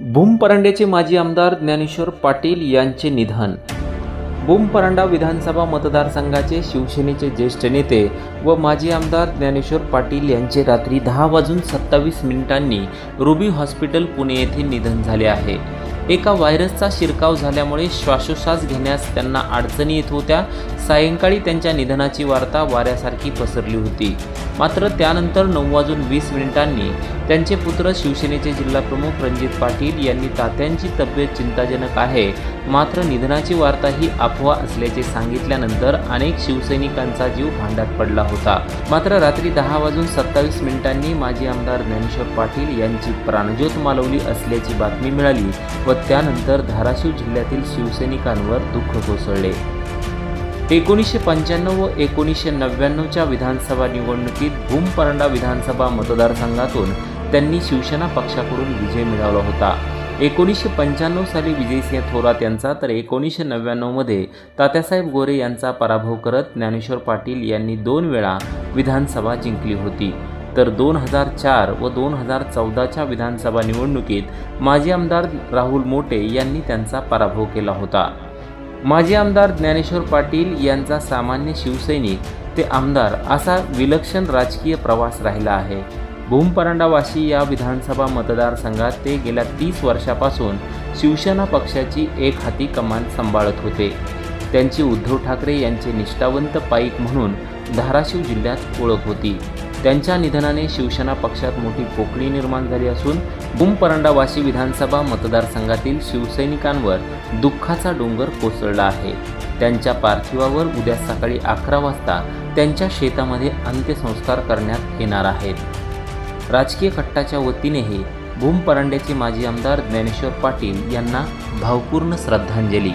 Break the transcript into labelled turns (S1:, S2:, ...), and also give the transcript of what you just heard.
S1: भूम परांड्याचे माजी आमदार ज्ञानेश्वर पाटील यांचे निधन. भूम परांडा विधानसभा मतदारसंघाचे शिवसेनेचे ज्येष्ठ नेते व माजी आमदार ज्ञानेश्वर पाटील यांचे रात्री दहा वाजून सत्तावीस मिनिटांनी रुबी हॉस्पिटल पुणे येथे निधन झाले आहे. एका व्हायरसचा शिरकाव झाल्यामुळे श्वासोश्वास घेण्यास त्यांना अडचणी येत होत्या. सायंकाळी त्यांच्या निधनाची वार्ता वाऱ्यासारखी पसरली होती. मात्र त्यानंतर नऊ वाजून वीस मिनिटांनी त्यांचे पुत्र शिवसेनेचे जिल्हाप्रमुख रणजित पाटील यांनी तात्यांची तब्येत चिंताजनक आहे. मात्र निधनाची वार्ता ही अफवा असल्याचे सांगितल्यानंतर अनेक शिवसैनिकांचा जीव भांड्यात पडला होता. मात्र रात्री दहा वाजून सत्तावीस मिनिटांनी माजी आमदार ज्ञानेश्वर पाटील यांची प्राणज्योत मालवली असल्याची बातमी मिळाली व त्यानंतर धाराशिव जिल्ह्यातील शिवसैनिकांवर दुःख कोसळले. एकोणीसशे पंच्याण्णव व एकोणीसशे नव्याण्णवच्या विधानसभा निवडणुकीत भूम परांडा विधानसभा मतदारसंघातून त्यांनी शिवसेना पक्षाकडून विजय मिळवला होता. एकोणीसशे पंच्याण्णव साली विजयसिंह थोरात यांचा तर एकोणीसशे नव्याण्णवमध्ये तात्यासाहेब गोरे यांचा पराभव करत ज्ञानेश्वर पाटील यांनी दोन वेळा विधानसभा जिंकली होती. तर दोन हजार चार व दोन हजार चौदाच्या विधानसभा निवडणुकीत माजी आमदार राहुल मोटे यांनी त्यांचा पराभव केला होता. माजी आमदार ज्ञानेश्वर पाटील यांचा सामान्य शिवसैनिक ते आमदार असा विलक्षण राजकीय प्रवास राहिला आहे. भूमपरंडावासी या विधानसभा मतदारसंघात ते गेल्या तीस वर्षापासून शिवसेना पक्षाची एक हाती कमान सांभाळत होते. त्यांची उद्धव ठाकरे यांचे निष्ठावंत पाईक म्हणून धाराशिव जिल्ह्यात ओळख होती. त्यांच्या निधनाने शिवसेना पक्षात मोठी पोकळी निर्माण झाली असून भूमपरंडावासी विधानसभा मतदारसंघातील शिवसैनिकांवर दुःखाचा डोंगर कोसळला आहे. त्यांच्या पार्थिवावर उद्या सकाळी अकरा वाजता त्यांच्या शेतामध्ये अंत्यसंस्कार करण्यात येणार आहेत. राजकीय खट्टाच्या वतीनेही भूम परांड्याचे माजी आमदार ज्ञानेश्वर पाटील यांना भावपूर्ण श्रद्धांजली.